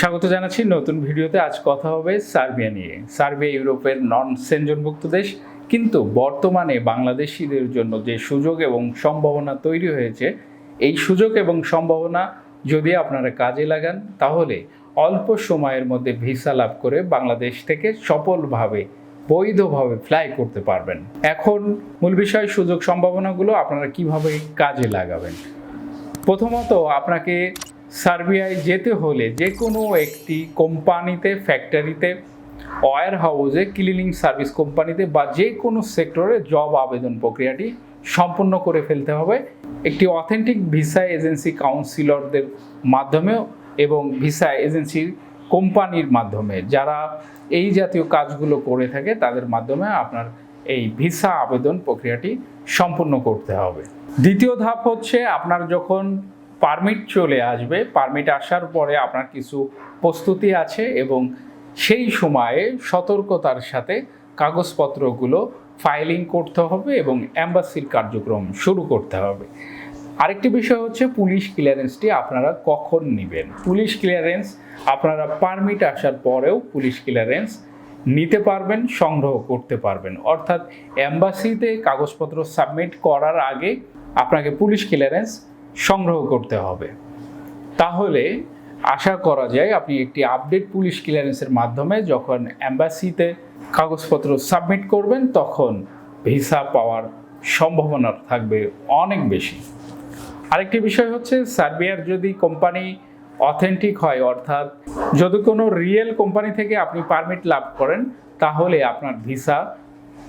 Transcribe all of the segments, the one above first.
স্বাগত জানাচ্ছি নতুন ভিডিওতে। আজ কথা হবে সার্বিয়া নিয়ে। সার্বিয়া ইউরোপের নন সেনজনভুক্ত দেশ। কিন্তু বর্তমানে বাংলাদেশিদের জন্য যে সুযোগ এবং সম্ভাবনা তৈরি হয়েছে, এই সুযোগ এবং সম্ভাবনা যদি আপনারা কাজে লাগান, তাহলে অল্প সময়ের মধ্যে ভিসা লাভ করে বাংলাদেশ থেকে সফলভাবে, বৈধভাবে ফ্লাই করতে পারবেন। এখন মূল বিষয় সুযোগ সম্ভাবনাগুলো, আপনারা কীভাবে কাজে লাগাবেন? প্রথমত আপনাকে সার্বিয়ায় যেতে হলে যে কোনো একটি কোম্পানিতে ফ্যাক্টরিতে ওয়ার হাউসে ক্লিনিং সার্ভিস কোম্পানিতে বা যে কোনো সেক্টরে জব আবেদন প্রক্রিয়াটি সম্পূর্ণ করে ফেলতে হবে। একটি অথেন্টিক ভিসা এজেন্সি কাউন্সিলরদের মাধ্যমে এবং ভিসা এজেন্সির কোম্পানির মাধ্যমে যারা এই জাতীয় কাজগুলো করে থাকে, তাদের মাধ্যমে আপনার এই ভিসা আবেদন প্রক্রিয়াটি সম্পূর্ণ করতে হবে। দ্বিতীয় ধাপ হচ্ছে আপনার যখন পারমিট চলে আসবে। পারমিট আসার পরে আপনার কিছু প্রস্তুতি আছে এবং সেই সময়ে সতর্কতার সাথে কাগজপত্রগুলো ফাইলিং করতে হবে এবং অ্যাম্বাসির কার্যক্রম শুরু করতে হবে। আরেকটি বিষয় হচ্ছে পুলিশ ক্লিয়ারেন্সটি আপনারা কখন নেবেন? পুলিশ ক্লিয়ারেন্স আপনারা পারমিট আসার পরেও পুলিশ ক্লিয়ারেন্স নিতে পারবেন, সংগ্রহ করতে পারবেন। অর্থাৎ অ্যাম্বাসিতে কাগজপত্র সাবমিট করার আগে আপনাকে পুলিশ ক্লিয়ারেন্স সংগ্রহ করতে হবে। তাহলে আশা করা যায় আপনি একটি আপডেট পুলিশ ক্লিয়ারেন্সের মাধ্যমে যখন অ্যাম্বাসিতে কাগজপত্র সাবমিট করবেন, তখন ভিসা পাওয়ার সম্ভাবনা থাকবে অনেক বেশি। আরেকটি বিষয় হচ্ছে, সার্বিয়ার যদি কোম্পানি অথেন্টিক হয়, অর্থাৎ যদি কোনো রিয়েল কোম্পানি থেকে আপনি পারমিট লাভ করেন, তাহলে আপনার ভিসা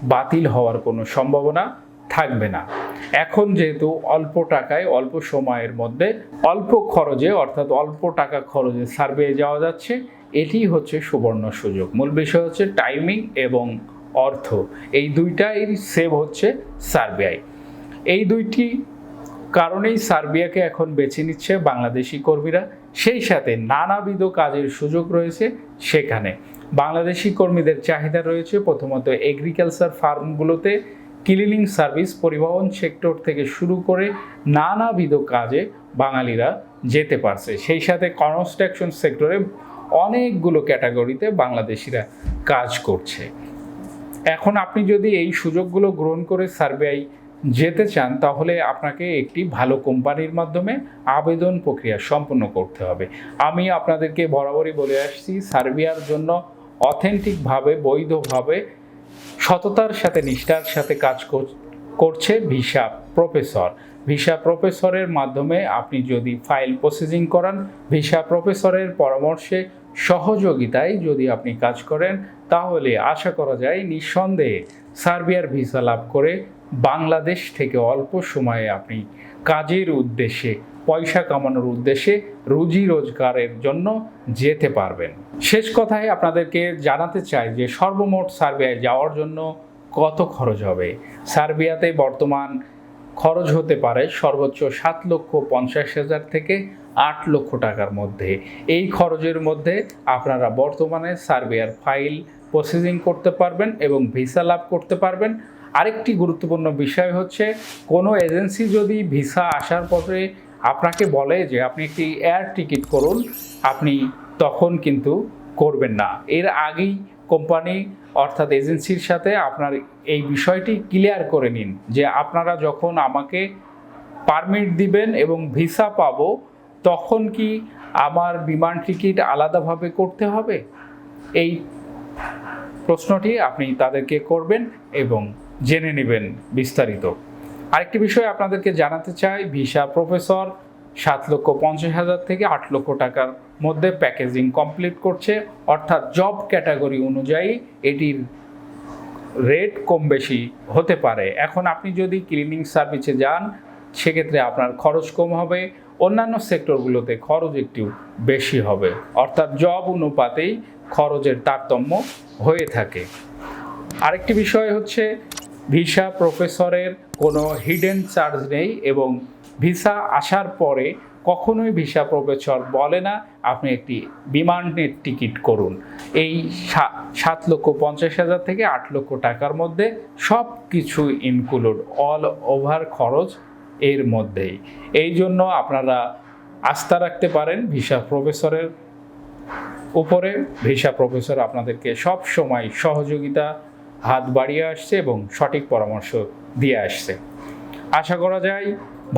বাতিল হওয়ার কোনো সম্ভাবনা থাকবে না। এখন যেহেতু অল্প টাকায়, অল্প সময়ের মধ্যে অল্প খরচে, অর্থাৎ অল্প টাকা খরচে সার্ভে যাওয়া যাচ্ছে, এটি হচ্ছে সুবর্ণ সুযোগ। মূল বিষয় হচ্ছে টাইমিং এবং অর্থ। এই দুইটাই সেভ হচ্ছে সার্বিয়ায় এই দুইটি কারণেই সার্বিয়াকে এখন বেছে নিচ্ছে বাংলাদেশি কর্মীরা। সেই সাথে নানাবিধ কাজের সুযোগ রয়েছে সেখানে। বাংলাদেশি কর্মীদের চাহিদা রয়েছে প্রথমত এগ্রিকালচার ফার্মগুলোতে ক্লিনিং সার্ভিস পরিবহন সেক্টর থেকে শুরু করে নানাবিধ কাজে বাঙালিরা যেতে পারছে। সেই সাথে কনস্ট্রাকশন সেক্টরে অনেকগুলো ক্যাটাগরিতে বাংলাদেশিরা কাজ করছে। এখন আপনি যদি এই সুযোগগুলো গ্রহণ করে সার্বিয়ায় যেতে চান, তাহলে আপনাকে একটি ভালো কোম্পানির মাধ্যমে আবেদন প্রক্রিয়া সম্পন্ন করতে হবে। আমি আপনাদেরকে বরাবরই বলে আসছি সার্বিয়ার জন্য অথেন্টিকভাবে, বৈধভাবে সততার সাথে নিষ্ঠার সাথে কাজ কর- করছে ভিসা প্রফেসর। ভিসা প্রফেসরের মাধ্যমে আপনি যদি ফাইল প্রসেসিং করান, ভিসা প্রফেসরের পরামর্শে সহযোগিতায় যদি আপনি কাজ করেন, তাহলে আশা করা যায় নিঃসন্দেহে সার্বিয়ার ভিসা লাভ করে বাংলাদেশ থেকে অল্প সময়ে আপনি কাজের উদ্দেশ্যে পয়সা কামানোর উদ্দেশ্যে রুজি রোজগারের জন্য যেতে পারবেন। শেষ কথায় আপনাদেরকে জানাতে চাই যে সর্বমোট সার্বিয়ায় যাওয়ার জন্য কত খরচ হবে? সার্বিয়াতে বর্তমান খরচ হতে পারে সর্বোচ্চ সাত লক্ষ পঞ্চাশ হাজার থেকে আট লক্ষ টাকার মধ্যে। এই খরচের মধ্যে আপনারা বর্তমানে সার্বিয়ার ফাইল প্রসেসিং করতে পারবেন এবং ভিসা লাভ করতে পারবেন। আরেকটি গুরুত্বপূর্ণ বিষয় হচ্ছে, কোনো এজেন্সি যদি ভিসা আসার পরে আপনাকে বলে যে আপনি একটি এয়ার টিকিট করুন, আপনি তখন কিন্তু করবেন না। এর আগেই কোম্পানি অর্থাৎ এজেন্সির সাথে আপনার এই বিষয়টি ক্লিয়ার করে নিন যে আপনারা যখন আমাকে পারমিট দিবেন এবং ভিসা পাবো, তখন কি আমার বিমান টিকিট আলাদাভাবে করতে হবে? এই প্রশ্নটি আপনি তাদেরকে করবেন এবং জেনে নেবেন বিস্তারিত। আরেকটি বিষয় আপনাদেরকে জানাতে চাই, ভিসা প্রফেসর সাত লক্ষ পঞ্চাশ হাজার থেকে আট লক্ষ টাকার মধ্যে প্যাকেজিং কমপ্লিট করছে। অর্থাৎ জব ক্যাটাগরি অনুযায়ী এটির রেট কম বেশি হতে পারে। এখন আপনি যদি ক্লিনিং সার্ভিসে যান, সেক্ষেত্রে আপনার খরচ কম হবে। অন্যান্য সেক্টরগুলোতে খরচ একটু বেশি হবে। অর্থাৎ জব অনুপাতেই খরচের তারতম্য হয়ে থাকে। আরেকটি বিষয় হচ্ছে ভিসা প্রফেসরের কোনো হিডেন চার্জ নেই এবং ভিসা আসার পরে কখনোই ভিসা প্রফেসর বলে না, আপনি একটি বিমানের টিকিট করুন। এই সাত লক্ষ পঞ্চাশ হাজার থেকে আট লক্ষ টাকার মধ্যে সব কিছু ইনক্লুড অল ওভার খরচ এর মধ্যেই। এই জন্য আপনারা আস্থা রাখতে পারেন ভিসা প্রফেসরের উপরে। ভিসা প্রফেসর আপনাদেরকে সব সময় সহযোগিতা হাত বাড়িয়ে আসছে এবং সঠিক পরামর্শ দিয়ে আসছে। আশা করা যায়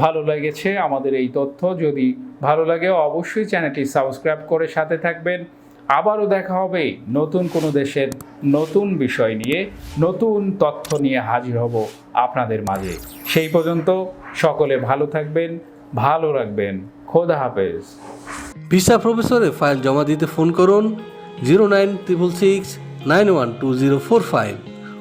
ভালো লেগেছে আমাদের এই তথ্য। যদি ভালো লাগে অবশ্যই চ্যানেলটি সাবস্ক্রাইব করে সাথে থাকবেন। আবারও দেখা হবে নতুন কোনো দেশের নতুন বিষয় নিয়ে, নতুন তথ্য নিয়ে হাজির হব আপনাদের মাঝে। সেই পর্যন্ত সকলে ভালো থাকবেন, ভালো রাখবেন। খোদা হাফেজ। ভিসা প্রফেসরে ফাইল জমা দিতে ফোন করুন, zero nine triple six nine one two zero four five